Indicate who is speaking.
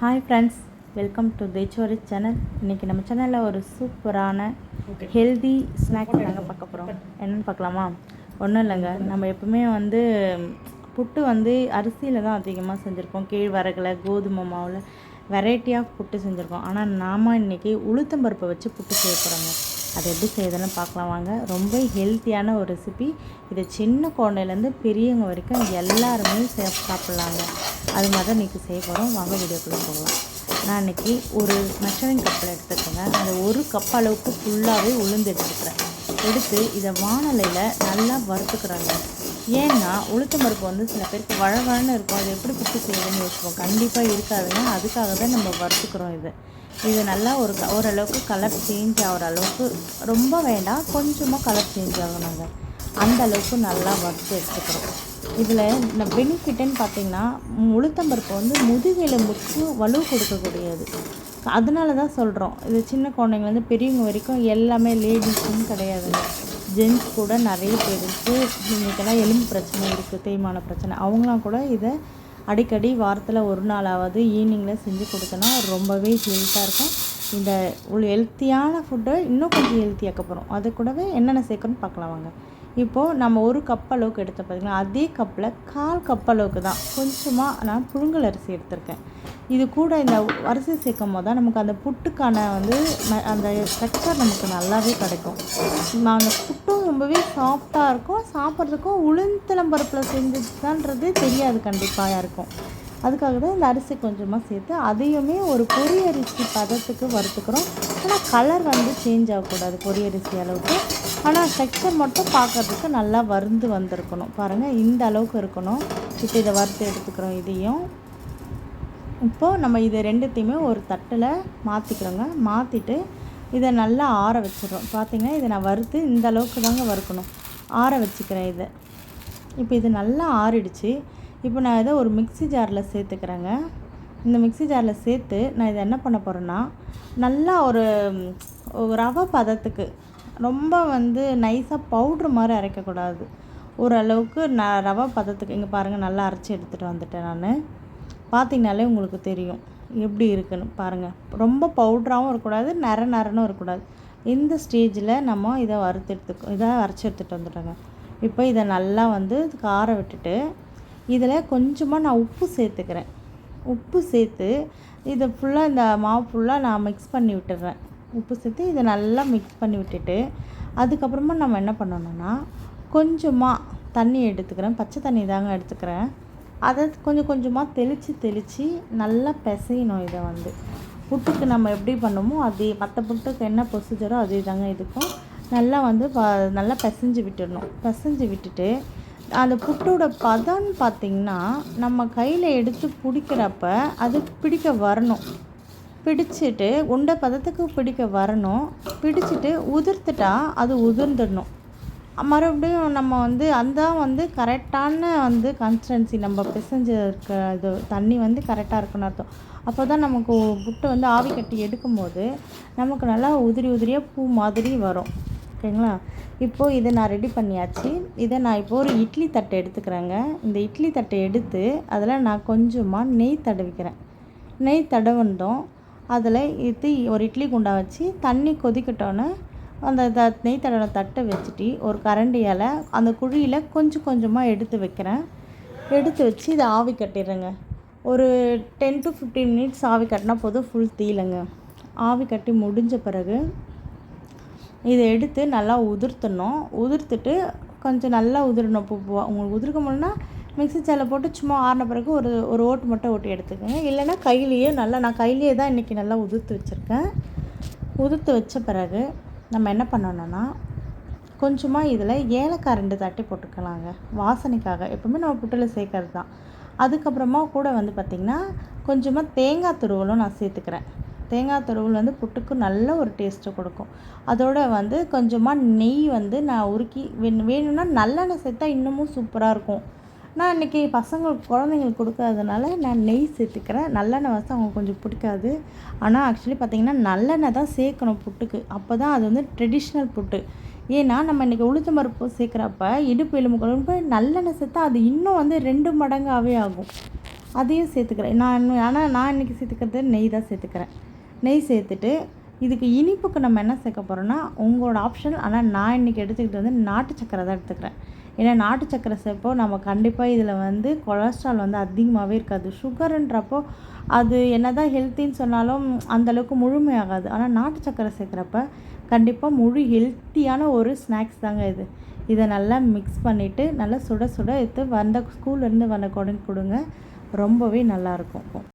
Speaker 1: Hi friends welcome to தேச்சோரி channel இன்றைக்கி நம்ம சேனலில் ஒரு சூப்பரான ஹெல்தி ஸ்நாக் நாங்கள் பார்க்க போகிறோம் என்னென்னு பார்க்கலாமா? ஒன்றும் இல்லைங்க. நம்ம எப்பவுமே வந்து புட்டு வந்து அரிசியில் தான் அதிகமாக செஞ்சுருக்கோம் கேழ்வரகுல கோதுமை மாவில் வெரைட்டி ஆஃப் புட்டு செஞ்சுருக்கோம். ஆனால் நாம் இன்றைக்கி உளுத்தம்பருப்பை வச்சு புட்டு செய்ய போகிறோங்க அது எப்படி செய்யுதுன்னு பார்க்கலாம் வாங்க. ரொம்ப ஹெல்த்தியான ஒரு ரெசிபி இது சின்ன குழந்தையிலேருந்து பெரியவங்க வரைக்கும் எல்லாருமே சாப்பிட்லாங்க. அது மாதிரி தான் இன்றைக்கி செய்ய போகிறோம் வாங்க வீடியோக்குள்ளே போகலாம். நான் இன்றைக்கி ஒரு மெஷரிங் கப்பில் எடுத்துக்கோங்க. அந்த ஒரு கப் அளவுக்கு ஃபுல்லாகவே உளுந்து எடுத்துக்கிறேன். எடுத்து இதை வானலையில் நல்லா வறுத்துக்கிறாங்க. ஏன்னா உளுத்தம் பருப்பு வந்து சில பேருக்கு வழவழன்னு இருக்கும். அது எப்படி புட்டு செய்யுதுன்னு யோசிப்போம். கண்டிப்பாக இருக்காதுன்னா அதுக்காக தான் நம்ம வறுத்துக்கிறோம் இது. இது நல்லா ஒரு க- ஓரளவுக்கு கலர் சேஞ்ச் ஆகிற அளவுக்கு ரொம்ப வேண்டாம் கொஞ்சமாக கலர் சேஞ்ச் ஆகணுங்க. அந்த அளவுக்கு நல்லா வறுத்து எடுத்துக்கிறோம். இதில் இந்த பெனிஃபிட்டுன்னு பார்த்தீங்கன்னா உளுத்தம்பருப்பு வந்து முதுகெலும்புக்கு வலு கொடுக்கக்கூடியது. அதனால தான் சொல்கிறோம் இது சின்ன குழந்தைங்கலேருந்து பெரியவங்க வரைக்கும் எல்லாமே லேடிஸும் கிடையாதுங்க ஜென்ஸ் கூட நிறைய பேருக்கு இன்றைக்கெல்லாம் எலும்பு பிரச்சனை இருக்குது தேய்மான பிரச்சனை. அவங்களாம் கூட இதை அடிக்கடி வாரத்தில் ஒரு நாளாவது ஈவினிங்கில் செஞ்சு கொடுத்தோன்னா ரொம்பவே ஹெல்த்தாக இருக்கும். இந்த ஒரு ஹெல்த்தியான ஃபுட்டை இன்னும் கொஞ்சம் ஹெல்த்தியாக்க போகிறோம் அது கூடவே என்னென்ன சேர்க்கணும்னு பார்க்கலாம் வாங்க. இப்போது நம்ம ஒரு கப் அளவுக்கு எடுத்த பார்த்திங்கன்னா அதே கப்பில் கால் கப் அளவுக்கு தான் கொஞ்சமாக நான் புழுங்கல் அரிசி எடுத்திருக்கேன். இது கூட இந்த அரிசி சேர்க்கும் போது தான் நமக்கு அந்த புட்டுக்கான வந்து அந்த ஸ்ட்ரக்சர் நமக்கு நல்லாவே கிடைக்கும். அந்த புட்டும் ரொம்பவே சாஃப்டாக இருக்கும். சாப்பிட்றதுக்கும் உளுந்தளம்பருப்பில் செஞ்சுதான்றது தெரியாது. கண்டிப்பாக இருக்கும் அதுக்காக தான் இந்த அரிசி கொஞ்சமாக சேர்த்து அதையுமே ஒரு பொரி அரிசி பதத்துக்கு வறுத்துக்கிறோம். ஆனால் கலர் வந்து சேஞ்ச் ஆகக்கூடாது பொரி அரிசி அளவுக்கு. ஆனால் ஸ்ட்ரக்சர் மட்டும் பார்க்கறதுக்கு நல்லா வருந்து வந்திருக்கணும். பாருங்கள் இந்த அளவுக்கு இருக்கணும். இப்போ இதை வறுத்து எடுத்துக்கிறோம் இதையும். இப்போது நம்ம இது ரெண்டுத்தையுமே ஒரு தட்டில் மாற்றிக்கிறோங்க மாற்றிட்டு இதை நல்லா ஆற வச்சிடுறோம். பார்த்தீங்கன்னா இதை நான் வறுத்து இந்த அளவுக்கு தாங்க வறுக்கணும். ஆற வச்சுக்கிறேன் இதை. இப்போ இது நல்லா ஆறிடுச்சு. இப்போ நான் இதை ஒரு மிக்ஸி ஜாரில் சேர்த்துக்கிறேங்க. இந்த மிக்ஸி ஜாரில் சேர்த்து நான் இதை என்ன பண்ண போகிறேன்னா நல்லா ஒரு ரவை பதத்துக்கு ரொம்ப வந்து நைஸாக பவுட்ரு மாதிரி அரைக்கக்கூடாது. ஓரளவுக்கு நான் ரவை பதத்துக்கு இங்கே பாருங்கள் நல்லா அரைச்சி எடுத்துகிட்டு வந்துட்டேன் நான். பார்த்தீங்கனாலே உங்களுக்கு தெரியும் எப்படி இருக்குன்னு பாருங்கள் ரொம்ப பவுட்ராகவும் இருக்கக்கூடாது நர நரனும் இருக்கக்கூடாது. இந்த ஸ்டேஜில் நம்ம இதை வறுத்து எடுத்துக்கோ இதை அரைச்சி எடுத்துகிட்டு வந்துட்டோங்க இப்போ இதை நல்லா வந்து கார விட்டுட்டு இதில் கொஞ்சமாக நான் உப்பு சேர்த்துக்கிறேன். உப்பு சேர்த்து இதை ஃபுல்லாக இந்த மாவு ஃபுல்லாக நான் மிக்ஸ் பண்ணி விட்டுடுறேன். உப்பு சேர்த்து இதை நல்லா மிக்ஸ் பண்ணி விட்டுட்டு அதுக்கப்புறமா நம்ம என்ன பண்ணணும்னா கொஞ்சமாக தண்ணி எடுத்துக்கிறேன். பச்சை தண்ணி தாங்க எடுத்துக்கிறேன். அதை கொஞ்சம் கொஞ்சமாக தெளித்து தெளித்து நல்லா பிசையணும் இதை வந்து. புட்டுக்கு நம்ம எப்படி பண்ணுமோ அதே மற்ற புட்டுக்கு என்ன ப்ரொசீஜரோ அதே தாங்க இதுக்கும். நல்லா வந்து ப- நல்லா பிசைஞ்சு விட்டுடணும். பிசைஞ்சு விட்டுட்டு அந்த புட்டோட பதம்னு பார்த்திங்கன்னா நம்ம கையில் எடுத்து பிடிக்கிறப்ப அது பிடிக்க வரணும். பிடிச்சிட்டு உண்டை பதத்துக்கு பிடிக்க வரணும். பிடிச்சிட்டு உதிர்த்துட்டா அது உதிர்ந்துடணும். மறுபடியும் நம்ம வந்து அந்த வந்து கரெக்டான வந்து கன்சிஸ்டன்சி நம்ம பிசைஞ்சு இருக்க இது தண்ணி வந்து கரெக்டாக இருக்குன்னு அர்த்தம். அப்போ தான் நமக்கு புட்டு வந்து ஆவி கட்டி எடுக்கும்போது நமக்கு நல்லா உதிரி உதிரியாக பூ மாதிரி வரும். ஓகேங்களா? இப்போது இதை நான் ரெடி பண்ணியாச்சு. இதை நான் இப்போ ஒரு இட்லி தட்டை எடுத்துக்கிறேங்க. இந்த இட்லி தட்டை எடுத்து அதில் நான் கொஞ்சமாக நெய் தடவிக்கிறேன். நெய் தடவுனதும் அதில் இது ஒரு இட்லி குண்டா வச்சு தண்ணி கொதிக்கட்டோன்னே அந்த த நெய் தடவை தட்டை வச்சுட்டு ஒரு கரண்டியால் அந்த குழியில் கொஞ்சம் கொஞ்சமாக எடுத்து வைக்கிறேன். எடுத்து வச்சு இதை ஆவி கட்டிடுறேங்க. ஒரு டென் டு ஃபிஃப்டீன் மினிட்ஸ் ஆவி கட்டினா போதும் ஃபுல் தீலங்க ஆவி கட்டி முடிஞ்ச பிறகு இதை எடுத்து நல்லா உதிர்த்தணும். உதிர்த்துட்டு கொஞ்சம் நல்லா உதிரணும். இப்போ இப்போ உங்களுக்கு உதிர்க்க முடியலனா மிக்ஸி ஜாரில் போட்டு சும்மா ஆறின பிறகு ஒரு ஒரு ஓட்டு மட்டும் ஓட்டி எடுத்துக்கோங்க. இல்லைன்னா கையிலேயே நல்லா நான் கையிலேயே தான் இன்றைக்கி நல்லா உதிர்த்து வச்சுருக்கேன். உதிர்த்து வச்ச பிறகு நம்ம என்ன பண்ணணும்னா கொஞ்சமாக இதில் ஏலக்காய் ரெண்டு தட்டி போட்டுக்கலாங்க. வாசனைக்காக. எப்பவுமே நம்ம புட்டில் சேர்க்கறது தான். அதுக்கப்புறமா கூட வந்து பார்த்திங்கன்னா கொஞ்சமாக தேங்காய் துருவலும் நான் சேர்த்துக்கிறேன். தேங்காய் துருவல் வந்து புட்டுக்கு நல்ல ஒரு டேஸ்ட்டு கொடுக்கும். அதோட வந்து கொஞ்சமாக நெய் வந்து நான் உருக்கி வேணும் வேணும்னா நல்லெண்ணெய் சேர்த்தா இன்னமும் சூப்பராக இருக்கும். நான் இன்றைக்கி பசங்களுக்கு குழந்தைங்களுக்கு கொடுக்காதனால நான் நெய் சேர்த்துக்கிறேன். நல்லெண்ணெய் வச்சு அவங்க கொஞ்சம் பிடிக்காது. ஆனால் ஆக்சுவலி பார்த்திங்கன்னா நல்லெண்ணெய் தான் சேர்க்கணும் புட்டுக்கு. அப்போ தான் அது வந்து ட்ரெடிஷ்னல் புட்டு. ஏன்னா நம்ம இன்றைக்கி உளுத்தம் பருப்பு சேர்க்குறப்ப இடுப்பு எலும்பு குழம்பு நல்லெண்ணெய் சேர்த்தா அது இன்னும் வந்து ரெண்டு மடங்காகவே ஆகும். அதையும் சேர்த்துக்கிறேன். நான் ஆனால் நான் இன்றைக்கி சேர்த்துக்கிறது நெய் தான் சேர்த்துக்கிறேன். நெய் சேர்த்துட்டு இதுக்கு இனிப்புக்கு நம்ம என்ன சேர்க்க போகிறோன்னா உங்களோட ஆப்ஷன் ஆனால் நான் இன்றைக்கி எடுத்துக்கிட்டு வந்து நாட்டு சக்கரை தான் எடுத்துக்கிறேன். ஏன்னா நாட்டு சக்கரை சேர்ப்போ நம்ம கண்டிப்பாக இதில் வந்து கொலஸ்ட்ரால் வந்து அதிகமாகவே இருக்காது. சுகருன்றப்போ அது என்ன தான் ஹெல்த்தின்னு சொன்னாலும் அந்தளவுக்கு முழுமையாகாது. ஆனால் நாட்டு சக்கரை சேர்க்குறப்ப கண்டிப்பாக முழு ஹெல்த்தியான ஒரு ஸ்நாக்ஸ் தாங்க இது. இதை நல்லா மிக்ஸ் பண்ணிவிட்டு நல்லா சுட சுட எடுத்து வந்த ஸ்கூல்லேருந்து வந்த குழந்தைக்கு கொடுங்க. ரொம்பவே நல்லாயிருக்கும்